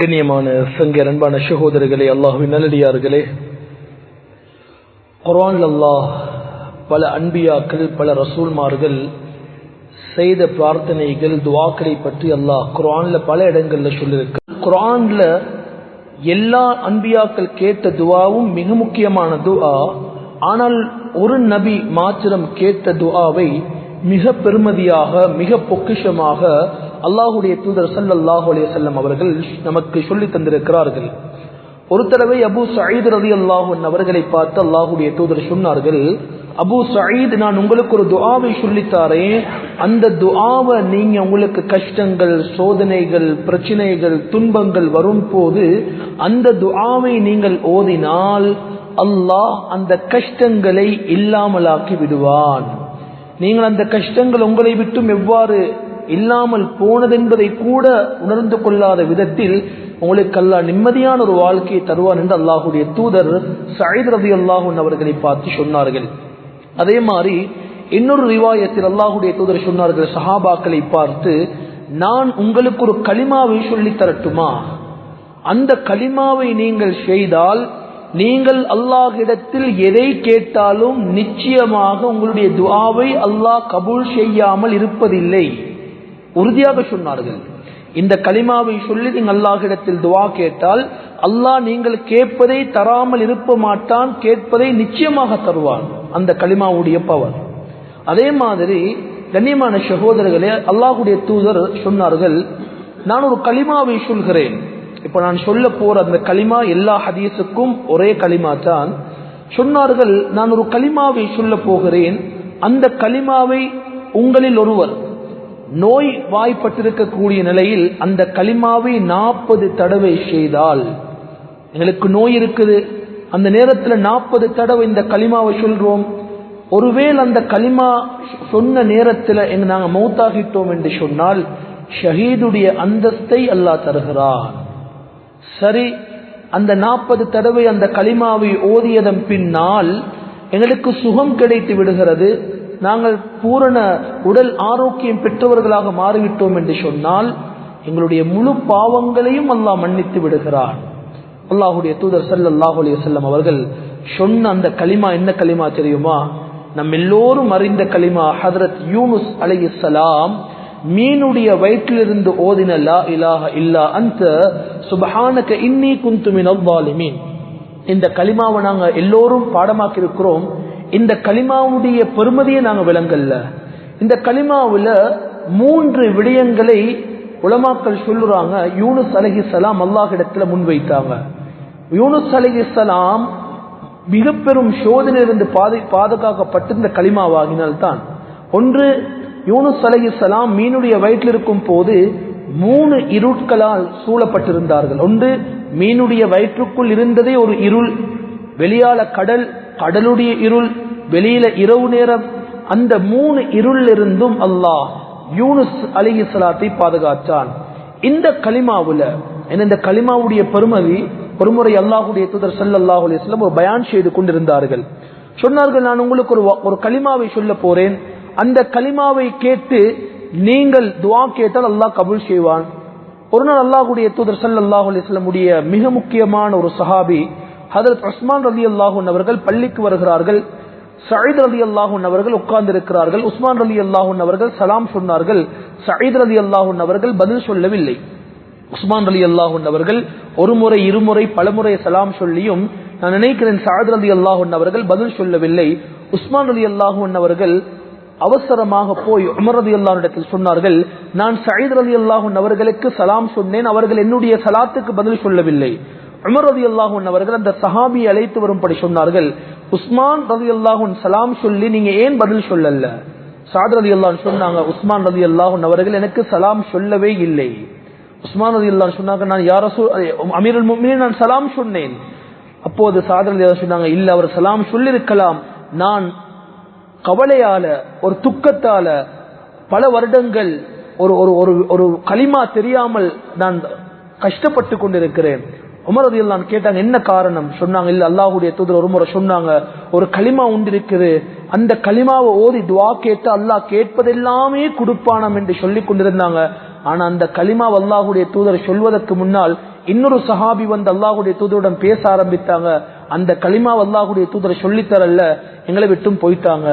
கண்ணியமான சங்க அன்பான சகோதரர்களே அல்லாஹுவின் நல்லடியார்களே. குரான் அல்லாஹ் பல அன்பியாக்கள் பல ரசூல்மார்கள் செய்த பிரார்த்தனைகள் துவாக்களை பற்றி அல்லாஹ் குரான்ல பல இடங்கள்ல சொல்லியிருக்கு குரான்ல எல்லா அன்பியாக்கள் கேட்ட துவாவும் மிக முக்கியமான துவா ஆனால் ஒரு நபி மாத்திரம் கேட்ட துவாவை மிக பெருமதியாக மிக பொக்கிஷமாக அல்லாஹுடைய தூதர் சல்லல்லாஹு அலைஹி வஸல்லம் அவர்கள் நமக்கு சொல்லி தந்திருக்கிறார்கள். ஒரு தடவை அபு சயீத் ரதி அல்லாஹன் அவர்களை பார்த்து அல்லாஹுடைய தூதர் சொன்னார்கள் அபு சயீத் நான் உங்களுக்கு ஒரு துஆவை சொல்லித்தாரேன். அந்த துஆவை நீங்க உங்களுக்கு கஷ்டங்கள் சோதனைகள் பிரச்சனைகள் துன்பங்கள் வரும் போது அந்த துஆவை நீங்கள் ஓதினால் அல்லாஹ் அந்த கஷ்டங்களை இல்லாமலாக்கி விடுவான். நீங்கள் அந்த கஷ்டங்கள் உங்களை விட்டும் எவ்வாறு இல்லாமல் போனதென்பதை கூட உணர்ந்து கொள்ளாத விதத்தில் உங்களுக்கு அல்லாஹ் நிம்மதியான ஒரு வாழ்க்கையை தருவான் என்று அல்லாஹுடைய தூதர் சயித் ரதி அல்லாஹூன் அவர்களை பார்த்து சொன்னார்கள். அதே மாதிரி இன்னொரு ரிவாயத்தில் அல்லாஹுடைய தூதர் சொன்னார்கள் சஹாபாக்களை பார்த்து நான் உங்களுக்கு ஒரு களிமாவை சொல்லி தரட்டுமா? அந்த களிமாவை நீங்கள் செய்தால் நீங்கள் அல்லாஹிடத்தில் எதை கேட்டாலும் நிச்சயமாக உங்களுடைய துவாவை அல்லாஹ் கபூல் செய்யாமல் இருப்பதில்லை. உறுதியாக சொன்னார்கள். இந்த களிமாவை சொல்லி நீங்கள் அல்லாஹிடத்தில் துவா கேட்டால் அல்லாஹ் நீங்கள் கேட்பதை தராமல் இருப்ப மாட்டான் கேட்பதை நிச்சயமாக தருவான். அந்த களிமாவுடைய பவர். அதே மாதிரி கண்ணியமான சகோதரர்களே அல்லாஹுடைய தூதர் சொன்னார்கள் நான் ஒரு களிமாவை சொல்கிறேன். இப்ப நான் சொல்ல போற அந்த களிமா எல்லா ஹதீஸுக்கும் ஒரே களிமா தான். சொன்னார்கள் நான் ஒரு களிமாவை சொல்ல போகிறேன். அந்த களிமாவை உங்களில் ஒருவர் நோய் வாய்ப்பட்டிருக்கக்கூடிய நிலையில் அந்த களிமாவை நாற்பது தடவை செய்தால். எங்களுக்கு நோய் இருக்குது. அந்த நேரத்தில் நாற்பது தடவை இந்த களிமாவை சொல்றோம். ஒருவேளை அந்த களிமா சொன்ன நேரத்தில் எங்க நாங்கள் மௌத்தாகிட்டோம் என்று சொன்னால் ஷஹீதுடைய அந்தஸ்தை அல்லாஹ் தருகிறான். சரி அந்த நாற்பது தடவை அந்த களிமாவை ஓதியதன் பின்னால் எங்களுக்கு சுகம் கிடைத்து விடுகிறது. நாங்கள் பூரண உடல் ஆரோக்கியம் பெற்றவர்களாக மாறிவிட்டோம் என்று சொன்னால் எங்களுடைய முழு பாவங்களையும் அல்லாஹ் மன்னித்து விடுகிறார் அல்லாஹுடைய தூதர் சல்லாஹூ அலி வல்லம் அவர்கள் சொன்ன அந்த களிமா என்ன களிமா தெரியுமா? நம் எல்லோரும் அறிந்த களிமா ஹதரத் யூனுஸ் அலி இஸ்லாம் மீனுடைய வயிற்றிலிருந்து ஓதின லா இலாஹ இல்லா அந்த சுபஹானக இன்னி குந்துமின் அவ்வாலிமீன் இந்த களிமாவை நாங்கள் எல்லோரும் பாடமாக்கி இருக்கிறோம் இந்த களிமாவுடைய பெருமதியை நாங்கள் விளங்கல்ல இந்த களிமாவில் மூன்று விடயங்களை உலமாக்கள் சொல்லுறாங்க. யூனுஸ் அலஹி சலாம் அல்லாஹிடத்துல முன்வைத்தாங்க. யூனுஸ் அலஹி சலாம் மிக பெரும் சோதனையிலிருந்து பாதை பாதுகாக்கப்பட்டு இந்த களிமாவாகினால்தான். ஒன்று யூனுஸ் அலஹி சலாம் மீனுடைய வயிற்றில் இருக்கும் போது மூணு இருட்களால் சூழப்பட்டிருந்தார்கள். ஒன்று மீனுடைய வயிற்றுக்குள் இருந்ததே ஒரு இருள் வெளியால கடல் கடலுடைய இருள் வெளியில இரவு நேரம் அந்த மூணு இருள் இருந்தும் அல்லாஹ் யூனுஸ் அலிஹி சலாத்தை பாதுகாத்தான். இந்த களிமாவுல இந்த களிமாவுடைய பெருமதி ஒருமுறை அல்லாஹுடைய தூதர் சல்லாஹ் அலிஸ்லாம் ஒரு பயான் செய்து கொண்டிருந்தார்கள். சொன்னார்கள் நான் உங்களுக்கு ஒரு ஒரு களிமாவை சொல்ல போறேன். அந்த களிமாவை கேட்டு நீங்கள் துவா கேட்டால் அல்லாஹ் கபுல் செய்வான். ஒரு நாள் அல்லாஹுடைய தூதர் சல்லாஹ் அலிஸ்லமுடைய மிக முக்கியமான ஒரு சஹாபி ஹதரத் உஸ்மான் ரதி அல்லாஹூன் அவர்கள் பள்ளிக்கு வருகிறார்கள். சயீத் ரதி அல்லாஹூன் அவர்கள் உட்கார்ந்து இருக்கிறார்கள் உஸ்மான் ரலி அல்லாஹூன் அவர்கள் சலாம் சொன்னார்கள். சயீத் ரதி அல்லாஹூன் அவர்கள் பதில் சொல்லவில்லை. உஸ்மான் அலி அல்லாஹூன் அவர்கள் ஒரு முறை இருமுறை பலமுறை சலாம் சொல்லியும் நான் நினைக்கிறேன் சாயத் ரதி அல்லாஹூன் அவர்கள் பதில் சொல்லவில்லை. உஸ்மான் அலி அல்லாஹூன் அவர்கள் அவசரமாக போய் உமர் ரதி அல்லாஹிடத்தில் சொன்னார்கள் நான் சயீத் ரதி அல்லாஹூன் அவர்களுக்கு சலாம் சொன்னேன். அவர்கள் என்னுடைய சலாத்துக்கு பதில் சொல்லவில்லை. உமர் ரதி அல்லாஹூன் அவர்கள் அந்த சஹாபி அழைத்து வரும்படி சொன்னார்கள் உஸ்மான் ரதி அல்லாஹூன் சலாம் சொல்லி நீங்க ஏன் பதில் சொல்லல? சாத் ரதி அல்லான் சொன்னாங்க உஸ்மான் ரதி அல்லாஹூன் அவர்கள் எனக்கு சலாம் சொல்லவே இல்லை. உஸ்மான் ரதி அல்லாஹ் சொன்னாங்க நான் யார அமீர் நான் சலாம் சொன்னேன். அப்போது சாத் ரதி சொன்னாங்க இல்ல அவர் சலாம் சொல்லிருக்கலாம் நான் கவலையால ஒரு துக்கத்தால பல வருடங்கள் ஒரு ஒரு ஒரு ஒரு களிமா தெரியாமல் நான் கஷ்டப்பட்டு கொண்டிருக்கிறேன். உமரது எல்லாம் கேட்டாங்க என்ன காரணம்? சொன்னாங்க இல்ல அல்லாஹுடைய தூதர் ஒரு முறை சொன்னாங்க ஒரு களிமா உண்டு இருக்குது அந்த களிமாவை ஓதி துவா கேட்டு அல்லாஹ் கேட்பதெல்லாமே கொடுப்பானாம் என்று சொல்லி கொண்டிருந்தாங்க. ஆனா அந்த களிமா அல்லாஹுடைய தூதர் சொல்வதற்கு முன்னால் இன்னொரு சஹாபி வந்து அல்லாஹுடைய தூதருடன் பேச ஆரம்பித்தாங்க. அந்த களிமா அல்லாஹுடைய தூதரை சொல்லித்தரல எங்களை விட்டும் போயிட்டாங்க.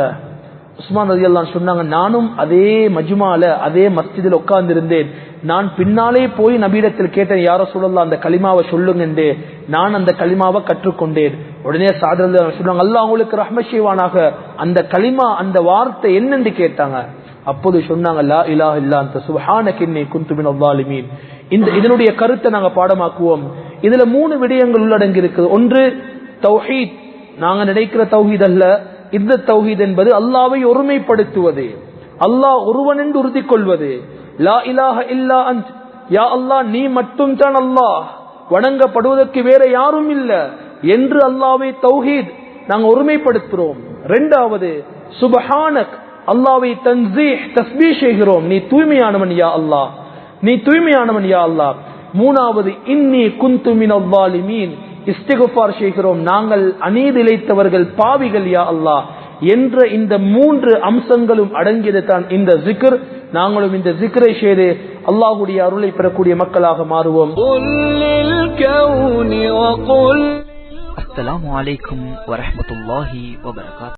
உஸ்மான் ரதி சொன்னாங்க நானும் அதே மஜ்மால அதே மஸ்ஜிதில் உட்கார்ந்து இருந்தேன் நான் பின்னாலே போய் நபீடத்தில் கேட்டேன் யாரோ சொல்லலாம் அந்த களிமாவை சொல்லுங்க என்று. நான் அந்த களிமாவை கற்றுக்கொண்டேன். உடனே சாதரல் சொன்னாங்க அல்லா அவங்களுக்கு ரஹ்ம அந்த களிமா அந்த வார்த்தை என்னென்று கேட்டாங்க. அப்போது சொன்னாங்க லா இல்லா அந்த சுஹான கிண்ணி குந்துபின் இந்த இதனுடைய கருத்தை நாங்க பாடமாக்குவோம். இதுல மூணு விடயங்கள் உள்ளடங்கி இருக்குது. ஒன்று தௌஹீத். நாங்க நினைக்கிற தௌஹீத் அல்ல. இந்த தௌஹீத் என்பது அல்லாவை ஒருமைப்படுத்துவது. அல்லாஹ் ஒருவன் என்று உறுதி கொள்வது லா இலாஹ இல்லா அன்த். யா அல்லாஹ் நீ மட்டும் தான் அல்லாஹ். வணங்கப்படுவதற்கு வேற யாரும் இல்ல. என்று அல்லாவை தௌஹீத் நாங்கள் ஒருமைப்படுத்துறோம் ரெண்டாவது சுபஹானக். அல்லாவை தன்சீஹ் தஸ்பீ செய்கிறோம். நீ தூய்மையானவன் யா அல்லாஹ். நீ தூய்மையானவன் யா அல்லாஹ். மூணாவது இன்னி குந்துமின் அவ்வாலிமீன் இஸ்திகுபார் செய்கிறோம். நாங்கள் அநீதிழைத்தவர்கள் பாவிகள் யா அல்லாஹ். என்ற இந்த மூன்று அம்சங்களும் அடங்கியது தான் இந்த ஜிக்ர் நாங்களும் இந்த ஜிக்ரை செய்து அல்லாஹுடைய அருளை பெறக்கூடிய மக்களாக மாறுவோம். அஸ்லாம் வலைக்கும் வரமத்துல்லாஹி வபரகாத்.